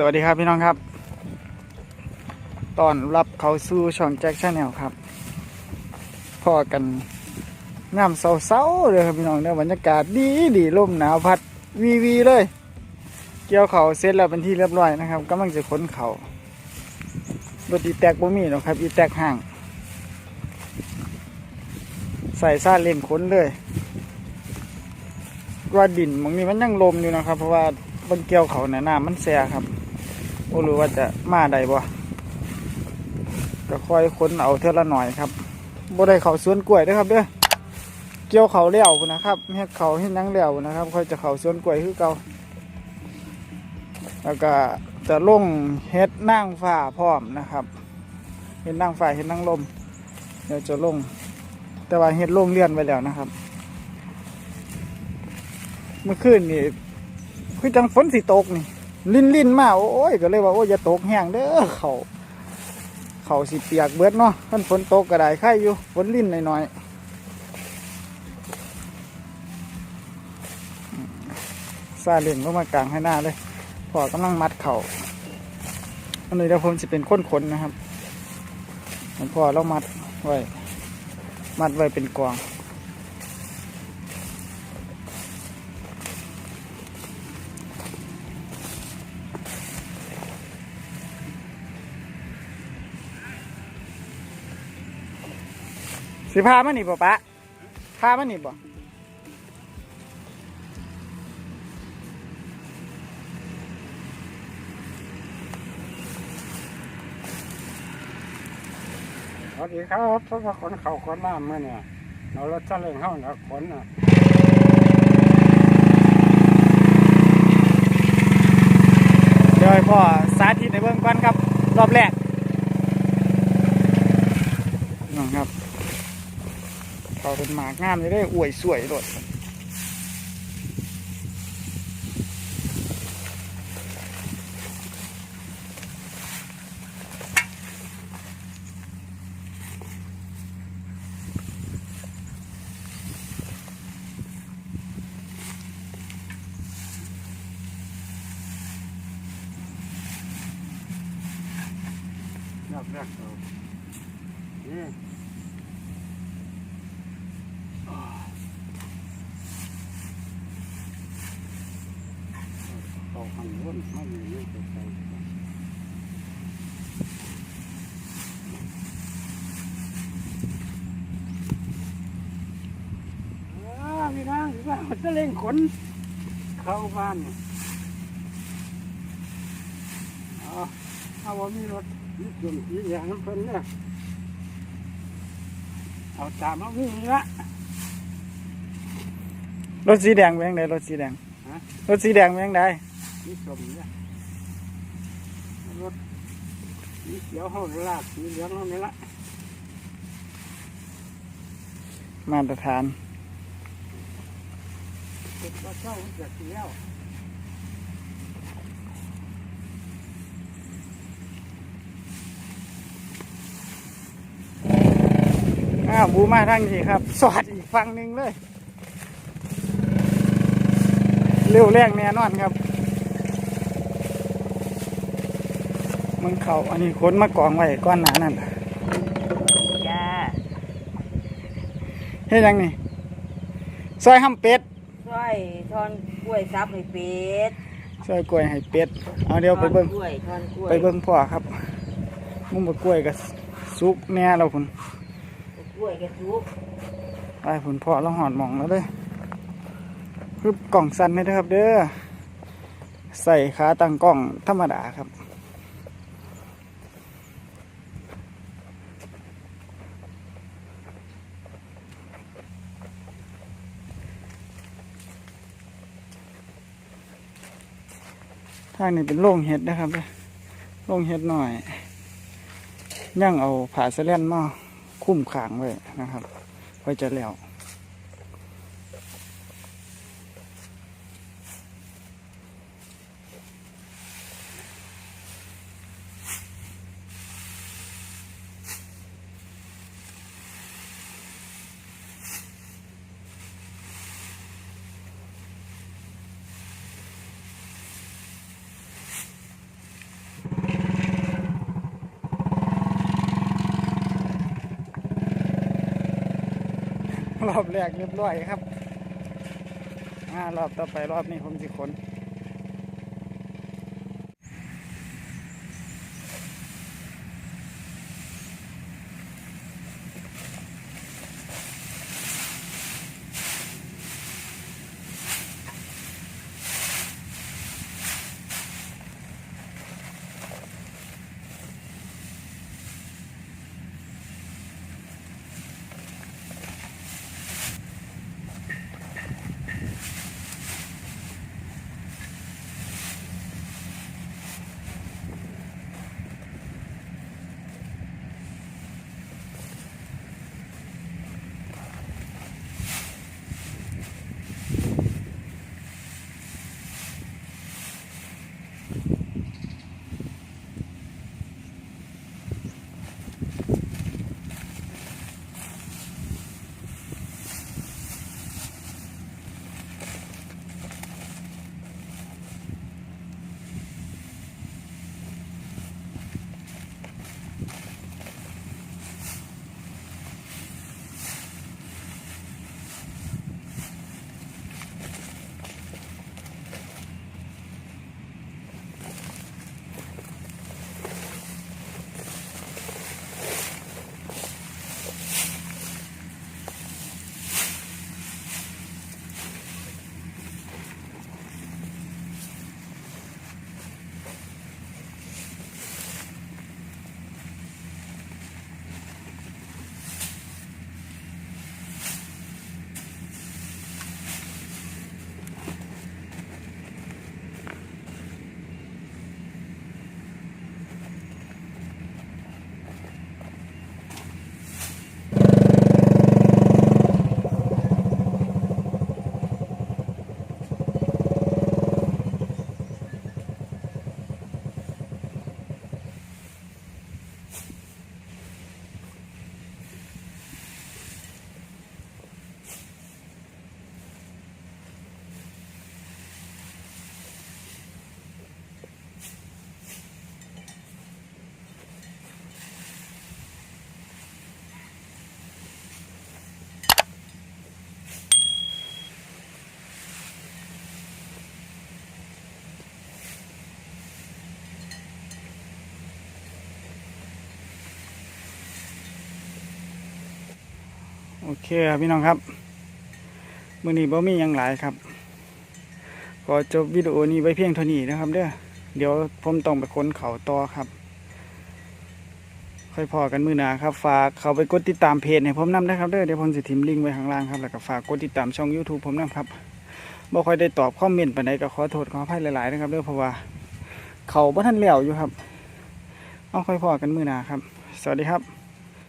สวัสดีครับพี่น้องครับ ตอนรับเขาสู่ช่องแจ็คชาแนลครับพอกันงามเศร้าๆเลยครับพี่น้องเนี่ยบรรยากาศดีดีลมหนาวพัดวีวีเลย เกี่ยวเขาเสร็จแล้วเป็นที่เรียบร้อยนะครับกำลังจะขนเขารถอีแตกบ่มีหรอกครับอีแตกห่าง ใส่ซาเล่นขนเลยว่าดินบางนี้มันยังลมอยู่นะครับ เพราะว่าบนเกี่ยวเขาเนี่ยน้ำมันแซ่ครับ โอ้รู้ว่าจะมาได้บ่ก็ค่อยค้นเอาเท่าละหน่อยครับบ่ได้เขาสวนกล้วยเด้อครับเด้อเกี่ยวเขาเลี้ยวนะครับเฮ็ดเขาเฮ็ดหยังเลี้ยวนะครับ ค่อยจะเขาสวนกล้วยคือเก่าแล้วก็จะลงเฮ็ดนั่งฟ้าพร้อมนะครับเฮ็ดนั่งฟ้าเฮ็ดนั่งลมเดี๋ยวจะลง แต่ว่าเฮ็ดลงเลื่อนไว้แล้วนะครับ เมื่อคืนนี่คือจังฝนสิตกนี่ ลิ้นลิ้นมาโอ้ยก็เลยว่าโอ้ยอย่าตกแห้งเด้อเขาเขาสิเปียกเบิดเนาะคันฝนตกก็ได้ไข่อยู่ฝนลิ้นหน่อยๆซาเล่งลงมากลางให้หน้าเลยพอกำลังมัดเขาอันนี้เดี๋ยวผมจะเป็นค้นขนนะครับผมพอเรามัดไว้มัดไว้เป็นกวาง สิพามันนี่บ่ปะพามันนี่บ่สวัสดีครับพวกเราขนเขาขนน้ำเมื่อเนี่ยเรารถซาเล้งเข้าเนี่ยขนน่ะเดี๋ยวให้พ่อสาธิตในเบื้องก่อนครับ รอบแรกน้องครับ เขาเป็นหมากงามเลยได้อวยสวยโดดครับ ยากแรกเอานี่ เอาหันวนมาอยู่นี่ตัวใจอ้าพี่น้องพี่น้องซาเล้งขน เข้าบ้านเนี่ยเอาเอาว่ามีรถนี่จุ่มสีแดงน้ำเพิ่นเนี่ยเอาตามเอาวิ่งนี่ละรถสีแดงเป็นยังไงรถสีแดงฮะรถสีแดงเป็นยังไง นี่จุ่มเนี่ยรถสีเขียวห้องลากสีเหลืองห้องนี่ละมาตรฐานเป็นก็เช่าจากเสียวอ้าวบูมาทางนี้ครับ สอดอีกฝั่งหนึ่งเลย เร็วแรงแน่นอนครับ มึงเขาอันนี้ขนมากองไว้ก้อนหนานั่นจ้าเฮ็ดหยังนี่ซอยห้ำเป็ดซอยทอนกล้วยซับให้เป็ดซอยกล้วยให้เป็ด เอาเดี๋ยวไปเบิ่งทอนกล้วยทอนกล้วยไปเบิ่งพ่อครับ มุมบกล้วยกับสุกแน่เราพุ่นกล้วยกระซุกไปพุ่นพ่อเราหอดหมองแล้วเด้อคือกล่องสั้นนี่นะครับ เด้อใส่ขาตั้งกล้องธรรมดาครับ ทางนี้เป็นโล่งเห็ดนะครับเด้อโล่งเห็ดหน่อย ย่างเอาผ่าสแลนมาคุ้มขางไว้นะครับไว้จะแล้ว รอบแรกเรียบร้อยครับอ่ารอบต่อไปรอบนี้ผมสิขน โอเคครับพี่น้องครับมือนี้บ่มียังหลายครับขอจบวิดีโอนี้ไว้เพียงเท่านี้นะครับเด้อเดี๋ยวผมต้องไปค้นเขาต่อครับ ค่อยพอกันมือหนาครับ ฝากเขาไปกดติดตามเพจให้ผมนํนะครับเด้อเดี๋ยวผมสิทิมลิงก์ไว้ข้างล่างครับแล้วก็ฝากกดติดตามช่อง YouTube ผมนํครับบ่ค่อยได้ตอบคอมเมนต์ปานใดก็ขอโทษขออภัยหลายๆนะครับเด้อเพราะว่าเขาบ่ทันแล้วอยู่ครับ เอาค่อยพอกันมือหนาครับ สวัสดีครับ